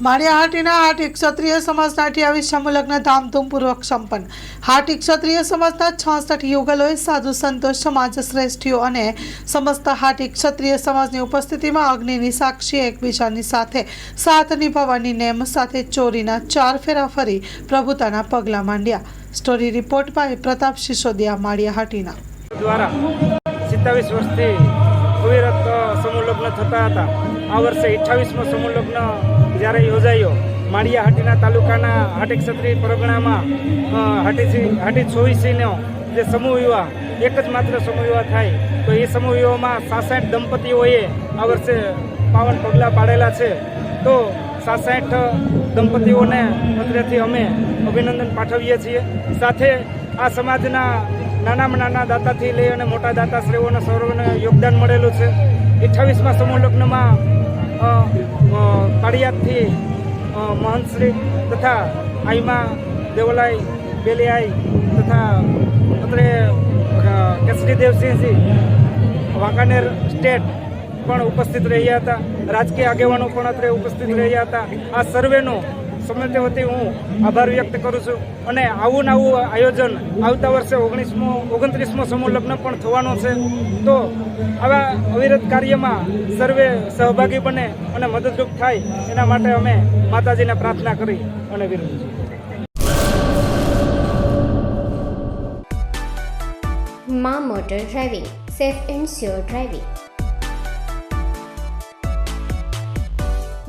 માળિયા હાટીના હાટી ક્ષત્રિય સમાજના અઠ્યાવીસ સમૂહલગ્ન ધામધૂમપૂર્વક સંપન્ન. હાટી ક્ષત્રિય સમાજના છાસઠ યુગલોએ સાધુ સંતો, સમાજ શ્રેષ્ઠીઓ અને સમસ્ત હાટી ક્ષત્રિય સમાજની ઉપસ્થિતિમાં અગ્નિની સાક્ષી એકબીજાની સાથે સાથ નિભાવવાની નેમ સાથે ચોરીના ચાર ફેરા ફરી પ્રભુતાના પગલાં માંડ્યા. Story report by Pratap Sisodiya, Maliya Hatina. દ્વારા સિત્તાવીસ વર્ષથી અવિરત સમૂહ થતા હતા. આ વર્ષે અઠ્ઠાવીસમો સમૂહ લગ્ન જ્યારે યોજાયો માળિયા હાટીના તાલુકાના હાટી ક્ષત્રિય પરગણામાં હાટી હાટી ચોવીસીનો જે સમૂહ વિવાહ એક જ માત્ર સમૂહ વિવાહ થાય. તો એ સમૂહ વિવાહમાં સાસઠ દંપતીઓએ આ વર્ષે પાવન પગલાં પાડેલા છે. તો સાસઠ દંપતીઓને અત્રેથી અમે અભિનંદન પાઠવીએ છીએ. સાથે આ સમાજના નાનામાં નાના દાતાથી લઈ અને મોટા દાતાશ્રીઓને સૌરવને યોગદાન મળેલું છે. અઠ્ઠાવીસમાં સમૂહ અ, પાળિયાદથી મહંતશ્રી તથા આઈમા દેવલાઈ બેલિયાઈ તથા અત્રે કેસરી દેવસિંહજી વાંકાનેર સ્ટેટ પણ ઉપસ્થિત રહ્યા હતા. રાજકીય આગેવાનો પણ અત્રે ઉપસ્થિત રહ્યા હતા. આ સર્વેનો સમય વતી હું આભાર વ્યક્ત કરું છું. અને આવું આવું આયોજન આવતા વર્ષે ઓગણીસમો, ઓગણત્રીસમો સમૂહ લગ્ન પણ થવાનો છે. તો આવા અવિરત કાર્યમાં સર્વે સહભાગી બને અને મદદરૂપ થાય એના માટે અમે માતાજીને પ્રાર્થના કરી અને વિરોધ મા motor driving, safe and sure driving.